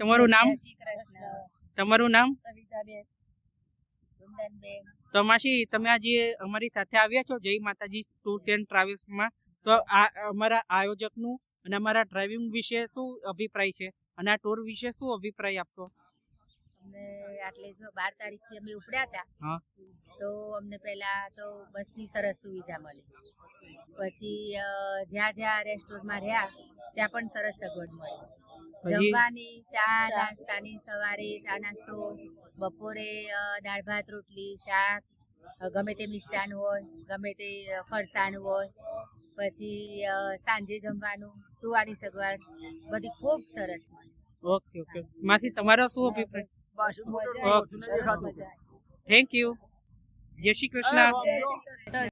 તમારું નામ? તમારું નામ? તો માસી તમે આજે અમારી સાથે આવ્યા છો જય માતાજી ટૂર એન્ડ ટ્રાવેલ્સમાં. તો આ અમારા આયોજકનું અને અમારા ડ્રાઇવિંગ વિશે શું અભિપ્રાય છે? અને આ ટૂર વિશે શું અભિપ્રાય આપશો? અમને આટલે જો બાર તારીખથી અમે ઉપડ્યા હતા તો અમને પહેલા તો બસની સરસ સુવિધા મળી. પછી જ્યાં જ્યાં રેસ્ટોરન્ટમાં રહ્યા ત્યાં પણ સરસ સગવડ મળી. જમવાની ચા નાસ્તાની સવારે ચા નાસ્તો બપોરે દાળ ભાત રોટલી શાક ગમે તે મિષ્ટાન હોય ગમે તે ફરસાણ હોય પછી સાંજે જમવાનું સુવાની સગવડ બધી ખૂબ સરસ ઓકે ઓકે માસી તમારો શું અભિપ્રાય. થેન્ક યુ જય શ્રી કૃષ્ણ જય શ્રી કૃષ્ણ.